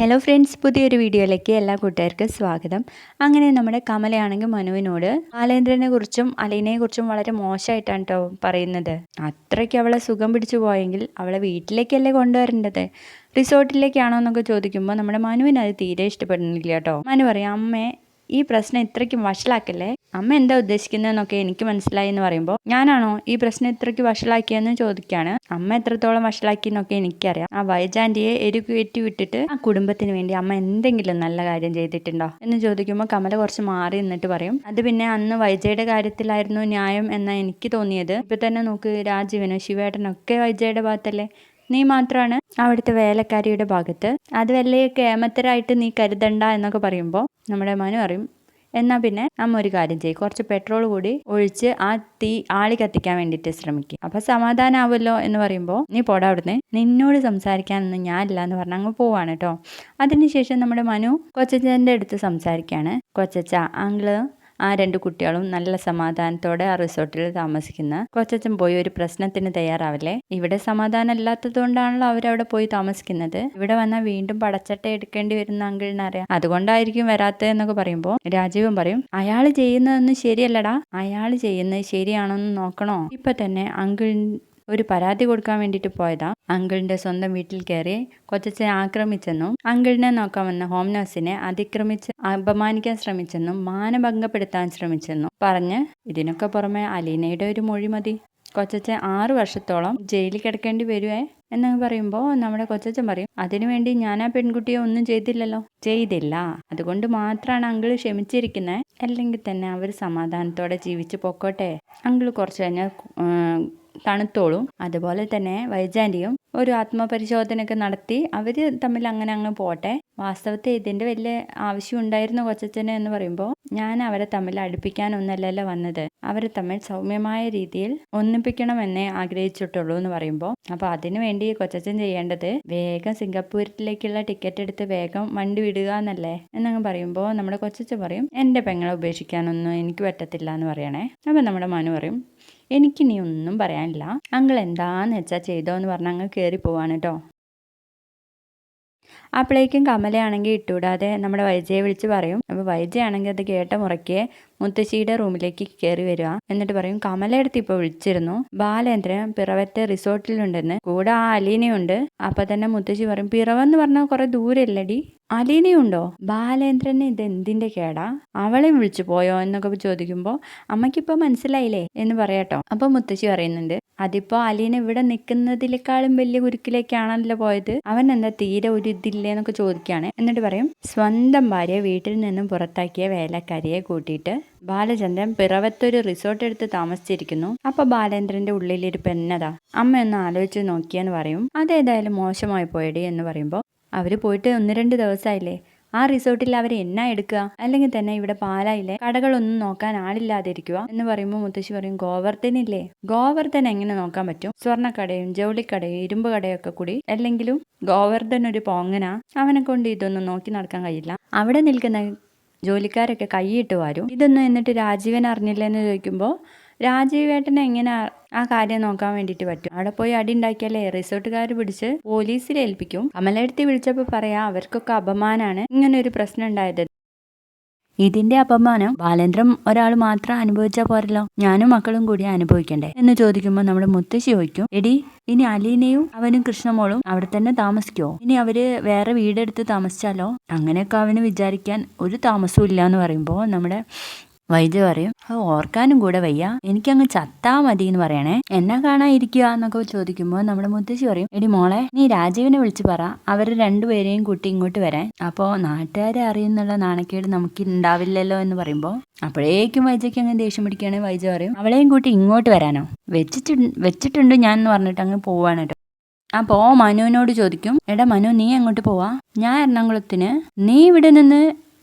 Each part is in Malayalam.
ഹലോ ഫ്രണ്ട്സ് പുതിയൊരു വീഡിയോയിലേക്ക് എല്ലാ കൂട്ടുകാർക്കും സ്വാഗതം. അങ്ങനെ നമ്മുടെ കമലയാണെങ്കിൽ മനുവിനോട് ബാലേന്ദ്രനെ കുറിച്ചും അലീനയെ കുറിച്ചും വളരെ മോശമായിട്ടാണ് കേട്ടോ പറയുന്നത്. അത്രയ്ക്ക് അവളെ സുഖം പിടിച്ചു പോയെങ്കിൽ അവളെ വീട്ടിലേക്കല്ലേ കൊണ്ടുവരേണ്ടത്? റിസോർട്ടിലേക്കാണോ എന്നൊക്കെ ചോദിക്കുമ്പോൾ നമ്മുടെ മനുവിന് അത് തീരെ ഇഷ്ടപ്പെടുന്നില്ല കേട്ടോ മനു പറയും അമ്മേ ഈ പ്രശ്നം ഇത്രയ്ക്കും വഷളാക്കല്ലേ? അമ്മ എന്താ ഉദ്ദേശിക്കുന്നതെന്നൊക്കെ എനിക്ക് മനസ്സിലായി എന്ന് പറയുമ്പോൾ ഞാനാണോ ഈ പ്രശ്നം ഇത്രയ്ക്ക് വഷളാക്കിയെന്ന് ചോദിക്കുകയാണ് അമ്മ എത്രത്തോളം വഷളാക്കിയെന്നൊക്കെ എനിക്കറിയാം. ആ വൈജാന്റിയെ എരുകേറ്റി വിട്ടിട്ട് ആ കുടുംബത്തിന് വേണ്ടി അമ്മ എന്തെങ്കിലും നല്ല കാര്യം ചെയ്തിട്ടുണ്ടോ എന്ന് ചോദിക്കുമ്പോൾ കമല കുറച്ച് മാറി നിന്നിട്ട് പറയും. അത് പിന്നെ അന്ന് വൈജയുടെ കാര്യത്തിലായിരുന്നു ന്യായം എന്നാ എനിക്ക് തോന്നിയത്. ഇപ്പൊ തന്നെ നോക്ക് രാജീവനും ശിവേട്ടനൊക്കെ വൈജയുടെ ഭാഗത്തല്ലേ? നീ മാത്രമാണ് അവിടുത്തെ വേലക്കാരിയുടെ ഭാഗത്ത്. അത് വലിയ കേമത്തരായിട്ട് നീ കരുതണ്ട എന്നൊക്കെ പറയുമ്പോൾ നമ്മുടെ മനു പറയും എന്നാൽ പിന്നെ നമ്മ ഒരു കാര്യം ചെയ്യും. കുറച്ച് പെട്രോൾ കൂടി ഒഴിച്ച് ആ തീ ആളി കത്തിക്കാൻ വേണ്ടിയിട്ട് ശ്രമിക്കും. അപ്പം സമാധാനമാവുമല്ലോ എന്ന് പറയുമ്പോൾ നീ പോടാ അവിടുന്ന്. നിന്നോട് സംസാരിക്കാനൊന്നും ഞാനില്ല എന്ന് പറഞ്ഞ് അങ്ങ് പോവാണ് കേട്ടോ അതിനുശേഷം നമ്മുടെ മനു കൊച്ചച്ചന്റെ അടുത്ത് സംസാരിക്കുകയാണ് കൊച്ചച്ച അങ്കിൾ ആ രണ്ട് കുട്ടികളും നല്ല സമാധാനത്തോടെ ആ റിസോർട്ടിൽ താമസിക്കുന്ന കൊച്ചച്ഛൻ പോയി ഒരു പ്രശ്നത്തിന് തയ്യാറാവില്ലേ? ഇവിടെ സമാധാനം ഇല്ലാത്തത് കൊണ്ടാണല്ലോ അവരവിടെ പോയി താമസിക്കുന്നത്. ഇവിടെ വന്നാൽ വീണ്ടും പടച്ചട്ട എടുക്കേണ്ടി വരുന്ന അങ്കിളിനറിയാം അതുകൊണ്ടായിരിക്കും വരാത്തത് എന്നൊക്കെ പറയുമ്പോൾ രാജീവും പറയും അയാൾ ചെയ്യുന്നതൊന്നും ശരിയല്ലടാ. അയാൾ ചെയ്യുന്നത് ശരിയാണോന്ന് നോക്കണോ? ഇപ്പൊ തന്നെ അങ്കിൾ ഒരു പരാതി കൊടുക്കാൻ വേണ്ടിയിട്ട് പോയതാ. അങ്കിളിന്റെ സ്വന്തം വീട്ടിൽ കയറി കൊച്ചച്ഛനെ ആക്രമിച്ചെന്നും അങ്കിളിനെ നോക്കാൻ വന്ന ഹോം നഴ്സിനെ അതിക്രമിച്ച് അപമാനിക്കാൻ ശ്രമിച്ചെന്നും മാനഭംഗപ്പെടുത്താൻ ശ്രമിച്ചെന്നും പറഞ്ഞ് ഇതിനൊക്കെ പുറമെ അലീനയുടെ ഒരു മൊഴി മതി. കൊച്ചച്ഛൻ ആറു വർഷത്തോളം ജയിലിൽ കിടക്കേണ്ടി വരുവേ എന്നങ്ങ് പറയുമ്പോൾ നമ്മുടെ കൊച്ചച്ഛൻ പറയും അതിനുവേണ്ടി ഞാൻ ആ പെൺകുട്ടിയെ ഒന്നും ചെയ്തില്ലല്ലോ. ചെയ്തില്ല. അതുകൊണ്ട് മാത്രമാണ് അങ്കിൾ ക്ഷമിച്ചിരിക്കുന്നത് അല്ലെങ്കിൽ തന്നെ അവർ സമാധാനത്തോടെ ജീവിച്ചു പൊക്കോട്ടെ. അങ്കിൾ കുറച്ച് കഴിഞ്ഞാൽ തണുത്തോളും. അതുപോലെ തന്നെ വൈജാന്റിയും ഒരു ആത്മപരിശോധനയൊക്കെ നടത്തി അവർ തമ്മിൽ അങ്ങനെ അങ്ങ് പോട്ടെ. വാസ്തവത്തിൽ ഇതിന്റെ വലിയ ആവശ്യം ഉണ്ടായിരുന്നു കൊച്ചച്ഛനെ എന്ന് പറയുമ്പോൾ ഞാൻ അവരെ തമ്മിൽ അടുപ്പിക്കാനൊന്നല്ലല്ലോ വന്നത്. അവരെ തമ്മിൽ സൗമ്യമായ രീതിയിൽ ഒന്നിപ്പിക്കണമെന്നേ ആഗ്രഹിച്ചിട്ടുള്ളൂ എന്ന് പറയുമ്പോൾ. അപ്പോൾ അതിനു വേണ്ടി കൊച്ചച്ഛൻ ചെയ്യേണ്ടത് വേഗം സിംഗപ്പൂരിലേക്കുള്ള ടിക്കറ്റ് എടുത്ത് വേഗം വണ്ടി വിടുക എന്നല്ലേ? എന്നങ്ങ് പറയുമ്പോൾ നമ്മുടെ കൊച്ചച്ഛൻ പറയും എന്റെ പെങ്ങളെ ഉപേക്ഷിക്കാനൊന്നും എനിക്ക് പറ്റത്തില്ല എന്ന് പറയണേ. അപ്പം നമ്മുടെ മനു പറയും എനിക്കിനി ഒന്നും പറയാനില്ല. അങ്ങൾ എന്താന്ന് വെച്ചാൽ ചെയ്തോ എന്ന് പറഞ്ഞ് അങ്ങ് കയറി പോവാണ് കേട്ടോ അപ്പോഴേക്കും കമലയാണെങ്കിൽ ഇട്ടുകൂടാതെ നമ്മുടെ വൈജയെ വിളിച്ച് പറയും. അപ്പോൾ വൈജയാണെങ്കിൽ അത് കേട്ട മുറയ്ക്ക് മുത്തശ്ശിയുടെ റൂമിലേക്ക് കയറി വരിക. എന്നിട്ട് പറയും കമലയെടുത്ത് ഇപ്പോൾ വിളിച്ചിരുന്നു. ബാലേന്ദ്രൻ പിറവത്തെ റിസോർട്ടിലുണ്ടെന്ന്. കൂടെ ആ അലീനയുണ്ട്. അപ്പം തന്നെ മുത്തശ്ശി പറയും പിറവെന്ന് പറഞ്ഞാൽ കുറേ ദൂരല്ലടി. അലീനയുണ്ടോ? ബാലേന്ദ്രന് ഇത് എന്തിന്റെ കേടാ? അവളെ വിളിച്ചു പോയോ? എന്നൊക്കെ ചോദിക്കുമ്പോൾ അമ്മയ്ക്കിപ്പോൾ മനസ്സിലായില്ലേ? എന്ന് പറയാട്ടോ അപ്പോൾ മുത്തശ്ശി പറയുന്നുണ്ട് അതിപ്പോൾ അലീന ഇവിടെ നിൽക്കുന്നതിലേക്കാളും വലിയ കുരുക്കിലേക്കാണല്ലോ പോയത്. അവൻ എന്താ തീരെ ഒരു ഇതില്ലേ എന്നൊക്കെ ചോദിക്കുകയാണ്. എന്നിട്ട് പറയും സ്വന്തം ഭാര്യ വീട്ടിൽ നിന്നും പുറത്താക്കിയ വേലക്കാരിയെ കൂട്ടിയിട്ട് ബാലചന്ദ്രൻ പിറവത്തൊരു റിസോർട്ട് എടുത്ത് താമസിച്ചിരിക്കുന്നു. അപ്പൊ ബാലേന്ദ്രന്റെ ഉള്ളിലിരിപ്പ് എന്നതാ? അമ്മ ഒന്ന് ആലോചിച്ച് നോക്കിയെന്ന് പറയും. അതേതായാലും മോശമായി പോയടി എന്ന് പറയുമ്പോൾ അവർ പോയിട്ട് ഒന്ന് രണ്ട് ദിവസമായില്ലേ ആ റിസോർട്ടിൽ അവർ എന്നാ എടുക്കുക? അല്ലെങ്കിൽ തന്നെ ഇവിടെ പാലായിലെ കടകളൊന്നും നോക്കാൻ ആളില്ലാതിരിക്കുക എന്ന് പറയുമ്പോൾ മുത്തശ്ശി പറയും ഗോവർദ്ധനില്ലേ? ഗോവർദ്ധൻ എങ്ങനെ നോക്കാൻ പറ്റും? സ്വർണക്കടയും ജൗളിക്കടയും ഇരുമ്പ് കടയൊക്കെ കൂടി. അല്ലെങ്കിലും ഗോവർദ്ധൻ ഒരു പോങ്ങന? അവനെ കൊണ്ട് ഇതൊന്നും നോക്കി നടക്കാൻ കഴിയില്ല. അവിടെ നിൽക്കുന്ന ജോലിക്കാരൊക്കെ കൈയിട്ട് വരും. ഇതൊന്നും എന്നിട്ട് രാജീവൻ അറിഞ്ഞില്ല എന്ന് ചോദിക്കുമ്പോൾ രാജീവേട്ടനെ എങ്ങനെ ആ കാര്യം നോക്കാൻ വേണ്ടിയിട്ട് പറ്റും? അവിടെ പോയി അടി ഉണ്ടാക്കിയാലേ റിസോർട്ടുകാർ പിടിച്ച് പോലീസിൽ ഏൽപ്പിക്കും. കമലെടുത്തി വിളിച്ചപ്പോൾ പറയാം അവർക്കൊക്കെ അപമാനാണ് ഇങ്ങനെ ഒരു പ്രശ്നം ഉണ്ടായത്. ഇതിന്റെ അപമാനം ബാലേന്ദ്രം ഒരാൾ മാത്രം അനുഭവിച്ചാൽ പോരല്ലോ. ഞാനും മക്കളും കൂടി അനുഭവിക്കണ്ടേ? എന്ന് ചോദിക്കുമ്പോൾ നമ്മുടെ മുത്തശ്ശി ചോദിക്കും എടി ഇനി അലീനയും അവനും കൃഷ്ണമോളും അവിടെ തന്നെ താമസിക്കുമോ ഇനി അവർ വേറെ വീടെടുത്ത് താമസിച്ചാലോ? അങ്ങനെയൊക്കെ അവന് വിചാരിക്കാൻ ഒരു താമസവും ഇല്ല എന്ന് പറയുമ്പോൾ നമ്മുടെ വൈദ്യ പറയും അത് ഓർക്കാനും കൂടെ വയ്യ. എനിക്കങ്ങ് ചത്താ മതി എന്ന് പറയണേ. എന്നെ കാണാൻ ഇരിക്കുക എന്നൊക്കെ ചോദിക്കുമ്പോൾ നമ്മുടെ മുത്തശ്ശി പറയും എടി മോളെ നീ രാജീവിനെ വിളിച്ചു പറ. അവർ രണ്ടുപേരെയും കൂട്ടി ഇങ്ങോട്ട് വരാൻ. അപ്പോൾ നാട്ടുകാരെ അറിയുന്നുള്ള നാണക്കേട് നമുക്ക് ഉണ്ടാവില്ലല്ലോ എന്ന് പറയുമ്പോൾ അപ്പോഴേക്കും വൈജയ്ക്ക് അങ്ങ് ദേഷ്യം പിടിക്കുകയാണെങ്കിൽ വൈജ പറയും അവളെയും കൂട്ടി ഇങ്ങോട്ട് വരാനോ? വെച്ചിട്ടു വെച്ചിട്ടുണ്ട് ഞാൻ എന്ന് പറഞ്ഞിട്ട് അങ്ങ് പോവാണ് കേട്ടോ അപ്പോൾ മനുവിനോട് ചോദിക്കും എടാ മനു നീ അങ്ങോട്ട് പോവാ? ഞാൻ എറണാകുളത്തിന്. നീ ഇവിടെ നിന്ന്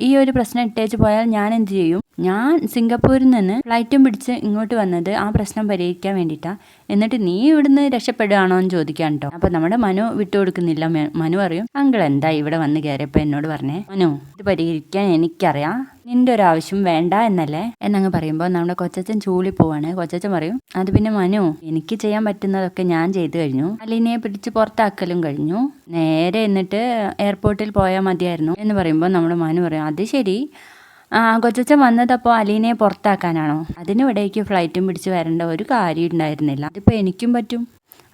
ഈ ഒരു പ്രശ്നം ഇട്ടേച്ച് പോയാൽ ഞാൻ എന്ത് ചെയ്യും? ഞാൻ സിംഗപ്പൂരിൽ നിന്ന് ഫ്ലൈറ്റും പിടിച്ച് ഇങ്ങോട്ട് വന്നത് ആ പ്രശ്നം പരിഹരിക്കാൻ വേണ്ടിയിട്ടാണ് എന്നിട്ട് നീ ഇവിടുന്ന് രക്ഷപ്പെടുകയാണോ എന്ന് ചോദിക്കാൻ കേട്ടോ അപ്പൊ നമ്മുടെ മനു വിട്ടുകൊടുക്കുന്നില്ല കൊടുക്കുന്നില്ല. മനു പറയും അങ്കിൾ എന്താ ഇവിടെ വന്ന് കയറിയപ്പോ എന്നോട് പറഞ്ഞേ? മനു ഇത് പരിഹരിക്കാൻ എനിക്കറിയാം. നിന്റെ ഒരു ആവശ്യം വേണ്ട എന്നല്ലേ? എന്നങ്ങ് പറയുമ്പോൾ നമ്മുടെ കൊച്ചച്ചൻ ചൂളി പോവാണ്. കൊച്ചച്ചൻ പറയും അത് പിന്നെ മനു എനിക്ക് ചെയ്യാൻ പറ്റുന്നതൊക്കെ ഞാൻ ചെയ്തു കഴിഞ്ഞു. അലീനയെ പിടിച്ച് പുറത്താക്കലും കഴിഞ്ഞു. നേരെ എന്നിട്ട് എയർപോർട്ടിൽ പോയാൽ മതിയായിരുന്നു. എന്ന് പറയുമ്പോൾ നമ്മുടെ മനു പറയും അത് ശരി. ആ കൊച്ചച്ചൻ വന്നതപ്പോൾ അലീനയെ പുറത്താക്കാനാണോ? അതിനിവിടേക്ക് ഫ്ലൈറ്റും പിടിച്ച് വരേണ്ട ഒരു കാര്യം ഉണ്ടായിരുന്നില്ല. അതിപ്പോൾ എനിക്കും പറ്റും.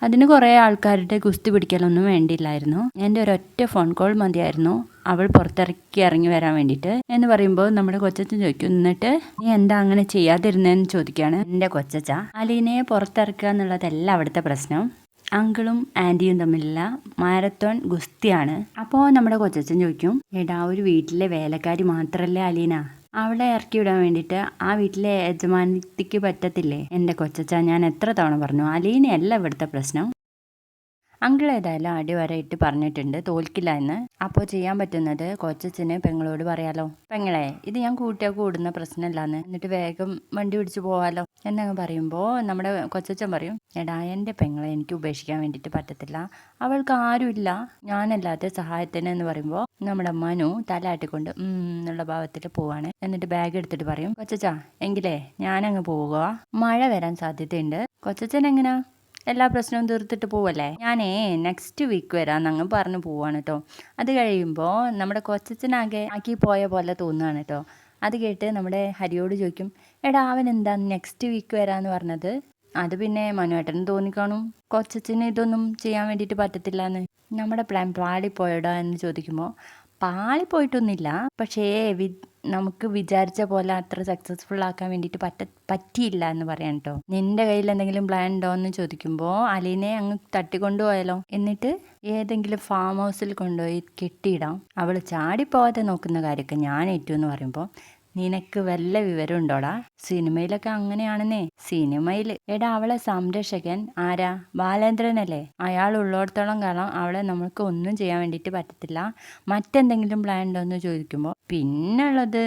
അതിന് കുറേ ആൾക്കാരുടെ ഗുസ്തി പിടിക്കലൊന്നും വേണ്ടിയില്ലായിരുന്നു. എന്റെ ഒരൊറ്റ ഫോൺ കോൾ മതിയായിരുന്നു. അവൾ പുറത്തിറക്കി ഇറങ്ങി വരാൻ വേണ്ടിയിട്ട് എന്ന് പറയുമ്പോൾ നമ്മുടെ കൊച്ചച്ചൻ ചോദിക്കും എന്നിട്ട് നീ എന്താ അങ്ങനെ ചെയ്യാതിരുന്നതെന്ന് ചോദിക്കുകയാണ്. എന്റെ കൊച്ചച്ച അലീനയെ പുറത്തിറക്കുക എന്നുള്ളതല്ല അവിടുത്തെ പ്രശ്നം. അങ്കിളും ആന്റിയും തമ്മിലുള്ള മാരത്തോൺ ഗുസ്തിയാണ്. അപ്പോൾ നമ്മുടെ കൊച്ചച്ചൻ ചോദിക്കും എടാ ഒരു വീട്ടിലെ വേലക്കാരി മാത്രല്ലേ അലീന? അവളെ ഇറക്കി വിടാൻ വേണ്ടിയിട്ട് ആ വീട്ടിലെ യജമാനത്തിക്ക് പറ്റത്തില്ലേ? എന്റെ കൊച്ചച്ച ഞാൻ എത്ര തവണ പറഞ്ഞു അലീനയല്ല ഇവിടുത്തെ പ്രശ്നം. അങ്കിൾ ഏതായാലും അടിവരയിട്ട് പറഞ്ഞിട്ടുണ്ട്. തോൽക്കില്ല എന്ന്. അപ്പോൾ ചെയ്യാൻ പറ്റുന്നത് കൊച്ചച്ഛന് പെങ്ങളോട് പറയാലോ. പെങ്ങളെ ഇത് ഞാൻ കൂട്ടിയാൽ കൂടുന്ന പ്രശ്നമല്ലാന്ന് എന്നിട്ട് വേഗം വണ്ടി പിടിച്ച് പോവാലോ. എന്നങ്ങ് പറയുമ്പോൾ നമ്മുടെ കൊച്ചച്ഛൻ പറയും എടാ എന്റെ പെങ്ങളെ എനിക്ക് ഉപേക്ഷിക്കാൻ വേണ്ടിയിട്ട് പറ്റത്തില്ല. അവൾക്ക് ആരുമില്ല. ഞാനല്ലാത്ത സഹായത്തിന് എന്ന് പറയുമ്പോൾ നമ്മുടെ മനു തലയാട്ടിക്കൊണ്ട് ഉം എന്നുള്ള ഭാവത്തിൽ പോവാണ്. എന്നിട്ട് ബാഗ് എടുത്തിട്ട് പറയും കൊച്ചച്ചാ എങ്കിലേ ഞാനങ്ങ് പോവുക. മഴ വരാൻ സാധ്യതയുണ്ട്. കൊച്ചച്ഛൻ എങ്ങനെയാ എല്ലാ പ്രശ്നവും തീർത്തിട്ട് പോവല്ലേ? ഞാനേ നെക്സ്റ്റ് വീക്ക് വരാം അങ്ങ് പറഞ്ഞു പോവാണ് കേട്ടോ അത് കഴിയുമ്പോൾ നമ്മുടെ കൊച്ചച്ഛനാകെ ആക്കി പോയ പോലെ തോന്നുകയാണ് കേട്ടോ അത് കേട്ട് നമ്മുടെ ഹരിയോട് ചോദിക്കും എടാ അവൻ എന്താ നെക്സ്റ്റ് വീക്ക് വരാന്ന് പറഞ്ഞത്? അത് പിന്നെ മനുവേട്ടന് തോന്നിക്കാണും. കൊച്ചച്ഛന് ഇതൊന്നും ചെയ്യാൻ വേണ്ടിയിട്ട് പറ്റത്തില്ല എന്ന് നമ്മുടെ പ്ലാൻ പാളിപ്പോയടാ എന്ന് ചോദിക്കുമ്പോൾ പാളിപ്പോയിട്ടൊന്നുമില്ല. പക്ഷേ വി നമുക്ക് വിചാരിച്ച പോലെ അത്ര സക്സസ്ഫുൾ ആക്കാൻ വേണ്ടിയിട്ട് പറ്റ പറ്റിയില്ല എന്ന് പറയാൻ കേട്ടോ നിന്റെ കയ്യിൽ എന്തെങ്കിലും പ്ലാൻ ഉണ്ടോ എന്ന് ചോദിക്കുമ്പോൾ അലീനെ അങ്ങ് തട്ടിക്കൊണ്ടുപോയാലോ എന്നിട്ട് ഏതെങ്കിലും ഫാം ഹൗസിൽ കൊണ്ടുപോയി കെട്ടിയിടാം. അവൾ ചാടിപ്പോവാതെ നോക്കുന്ന കാര്യമൊക്കെ ഞാൻ ഏറ്റു എന്ന് പറയുമ്പോൾ നിനക്ക് വല്ല വിവരം ഉണ്ടോടാ സിനിമയിലൊക്കെ അങ്ങനെയാണെന്നേ. സിനിമയിൽ എടാ അവളെ സംരക്ഷകൻ ആരാ? ബാലേന്ദ്രനല്ലേ? അയാൾ ഉള്ളിടത്തോളം കാലം അവളെ നമ്മൾക്ക് ഒന്നും ചെയ്യാൻ വേണ്ടിയിട്ട് പറ്റത്തില്ല. മറ്റെന്തെങ്കിലും പ്ലാൻ ഉണ്ടോ എന്ന് ചോദിക്കുമ്പോൾ പിന്നുള്ളത്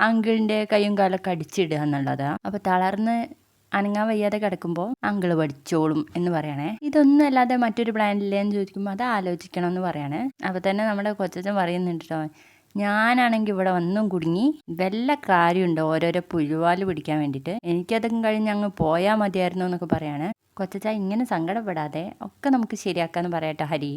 അങ്കിളിന്റെ കൈയും കാലൊക്കെ അടിച്ചിടുക എന്നുള്ളതാ. അപ്പോൾ തളർന്ന് അനങ്ങാൻ വയ്യാതെ കിടക്കുമ്പോൾ അങ്കിൾ പഠിച്ചോളും എന്ന് പറയണേ. ഇതൊന്നും അല്ലാതെ മറ്റൊരു പ്ലാൻ ഇല്ലേ എന്ന് ചോദിക്കുമ്പോൾ അത് ആലോചിക്കണം എന്ന് പറയണേ. അപ്പോൾ തന്നെ നമ്മുടെ കൊച്ചച്ഛൻ പറയുന്നുണ്ട് കേട്ടോ ഞാനാണെങ്കിൽ ഇവിടെ വന്നും കുടുങ്ങി വല്ല കാര്യമുണ്ടോ ഓരോരോ പുഴുവാൽ പിടിക്കാൻ വേണ്ടിയിട്ട് എനിക്കതും കഴിഞ്ഞ് അങ്ങ് പോയാൽ മതിയായിരുന്നു എന്നൊക്കെ പറയാണ്. കൊച്ചച്ചാ ഇങ്ങനെ സങ്കടപ്പെടാതെ ഒക്കെ നമുക്ക് ശരിയാക്കാമെന്ന് പറയട്ടെ ഹരി.